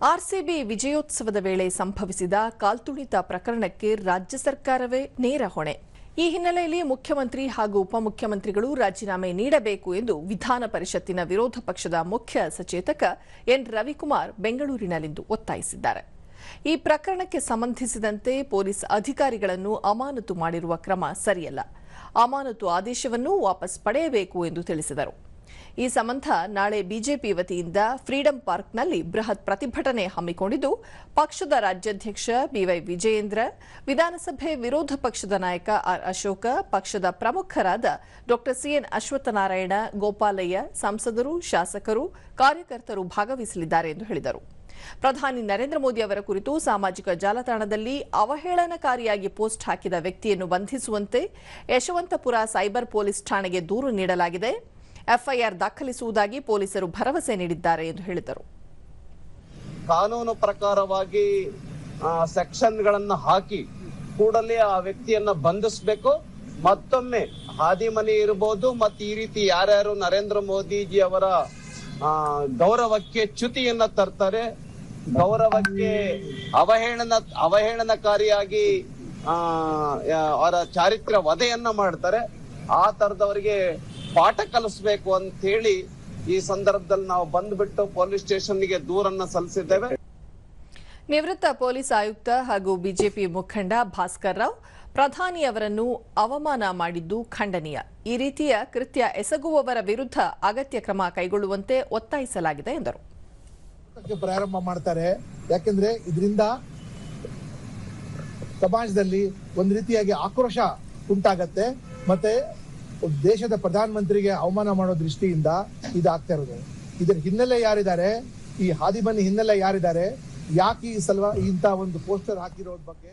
RCB ವಿಜಯೋತ್ಸವದ ವೇಳೆ ಸಂಭವಿಸಿದ ಕಾಲ್ತುಳಿತ ಪ್ರಕರಣಕ್ಕೆ ರಾಜ್ಯ ಸರ್ಕಾರವೇ ನೇರ ಹೊಣೆ. ಈ ಹಿನ್ನೆಲೆಯಲ್ಲಿ ಮುಖ್ಯಮಂತ್ರಿ ಹಾಗೂ ಉಪಮುಖ್ಯಮಂತ್ರಿಗಳು ರಾಜೀನಾಮೆ ನೀಡಬೇಕು ಎಂದು ವಿಧಾನ ಪರಿಷತ್ತಿನ ವಿರೋಧ ಪಕ್ಷದ ಮುಖ್ಯ ಸಚೇತಕ ಎನ್. ರವಿಕುಮಾರ್ ಬೆಂಗಳೂರಿನಲ್ಲಿಂದು ಒತ್ತಾಯಿಸಿದ್ದಾರೆ. ಈ ಪ್ರಕರಣಕ್ಕೆ ಸಂಬಂಧಿಸಿದಂತೆ ಪೊಲೀಸ್ ಅಧಿಕಾರಿಗಳನ್ನು ಅಮಾನತು ಮಾಡಿರುವ ಕ್ರಮ ಸರಿಯಲ್ಲ. ಅಮಾನತು ಆದೇಶವನ್ನು ವಾಪಸ್ ಪಡೆಯಬೇಕು ಎಂದು ತಿಳಿಸಿದರು. ಈ ಸಂಬಂಧ ನಾಳೆ ಬಿಜೆಪಿ ವತಿಯಿಂದ ಫ್ರೀಡಂ ಪಾರ್ಕ್ನಲ್ಲಿ ಬೃಹತ್ ಪ್ರತಿಭಟನೆ ಹಮ್ಮಿಕೊಂಡಿದ್ದು, ಪಕ್ಷದ ರಾಜ್ಯಾಧ್ಯಕ್ಷ ಬಿವೈ ವಿಜಯೇಂದ್ರ, ವಿಧಾನಸಭೆ ವಿರೋಧ ಪಕ್ಷದ ನಾಯಕ ಆರ್ ಅಶೋಕ, ಪಕ್ಷದ ಪ್ರಮುಖರಾದ ಡಾ ಸಿಎನ್ ಅಶ್ವತ್ಥನಾರಾಯಣ, ಗೋಪಾಲಯ್ಯ, ಸಂಸದರು, ಶಾಸಕರು, ಕಾರ್ಯಕರ್ತರು ಭಾಗವಹಿಸಲಿದ್ದಾರೆ ಎಂದು ಹೇಳಿದರು. ಪ್ರಧಾನಿ ನರೇಂದ್ರ ಮೋದಿ ಅವರ ಕುರಿತು ಸಾಮಾಜಿಕ ಜಾಲತಾಣದಲ್ಲಿ ಅವಹೇಳನಕಾರಿಯಾಗಿ ಪೋಸ್ಟ್ ಹಾಕಿದ ವ್ಯಕ್ತಿಯನ್ನು ಬಂಧಿಸುವಂತೆ ಯಶವಂತಪುರ ಸೈಬರ್ ಪೊಲೀಸ್ ಠಾಣೆಗೆ ದೂರು ನೀಡಲಾಗಿದೆ. ಎಫ್ಐಆರ್ ದಾಖಲಿಸುವುದಾಗಿ ಪೊಲೀಸರು ಭರವಸೆ ನೀಡಿದ್ದಾರೆ ಎಂದು ಹೇಳಿದರು. ಕಾನೂನು ಪ್ರಕಾರವಾಗಿ ಸೆಕ್ಷನ್ ಗಳನ್ನ ಹಾಕಿ ಕೂಡಲೇ ಆ ವ್ಯಕ್ತಿಯನ್ನ ಬಂಧಿಸಬೇಕು. ಮತ್ತೊಮ್ಮೆ ಹಾದಿಮನಿ ಇರಬಹುದು ಮತ್ತೆ ಈ ರೀತಿ ಯಾರ್ಯಾರು ನರೇಂದ್ರ ಮೋದಿಜಿ ಅವರ ಗೌರವಕ್ಕೆ ಚ್ಯುತಿಯನ್ನ ತರ್ತಾರೆ. ಗೌರವಕ್ಕೆ ಅವಹೇಳನ, ಅವಹೇಳನಕಾರಿಯಾಗಿ ಅವರ ಚಾರಿತ್ರ್ಯ ವಧೆಯನ್ನ ಮಾಡ್ತಾರೆ. ಆ ತರದವರಿಗೆ ಪಾಠ ಕಲಿಸ್ಬೇಕು ಅಂತ ಹೇಳಿ ಈ ಸಂದರ್ಭದಲ್ಲಿ ನಾವು ಬಂದ್ಬಿಟ್ಟು ಪೊಲೀಸ್ ಸ್ಟೇಷನ್ಗೆ ದೂರನ್ನ ಸಲ್ಲಿಸಿದ್ದೇವೆ. ನಿವೃತ್ತ ಪೊಲೀಸ್ ಆಯುಕ್ತ ಹಾಗೂ ಬಿಜೆಪಿ ಮುಖಂಡ ಭಾಸ್ಕರ್ ರಾವ್ ಪ್ರಧಾನಿ ಅವರನ್ನು ಅವಮಾನ ಮಾಡಿದ್ದು ಖಂಡನೀಯ. ಈ ರೀತಿಯ ಕೃತ್ಯ ಎಸಗುವವರ ವಿರುದ್ಧ ಅಗತ್ಯ ಕ್ರಮ ಕೈಗೊಳ್ಳುವಂತೆ ಒತ್ತಾಯಿಸಲಾಗಿದೆ ಎಂದರು. ಪ್ರಾರಂಭ ಮಾಡ್ತಾರೆ. ಯಾಕೆಂದ್ರೆ ಇದರಿಂದ ಸಮಾಜದಲ್ಲಿ ಒಂದು ರೀತಿಯಾಗಿ ಆಕ್ರೋಶ ಉಂಟಾಗತ್ತೆ. ಮತ್ತೆ ದೇಶದ ಪ್ರಧಾನ ಮಂತ್ರಿಗೆ ಅವಮಾನ ಮಾಡೋ ದೃಷ್ಟಿಯಿಂದ ಇದಾಗ್ತಾ ಇರೋದು. ಇದರ ಹಿನ್ನೆಲೆ ಯಾರಿದ್ದಾರೆ? ಈ ಹಾದಿಮನಿ ಹಿನ್ನೆಲೆ ಯಾರಿದ್ದಾರೆ? ಯಾಕೆ ಈ ಸಲುವ ಇಂತ ಒಂದು ಪೋಸ್ಟರ್ ಹಾಕಿರೋದ್ ಬಗ್ಗೆ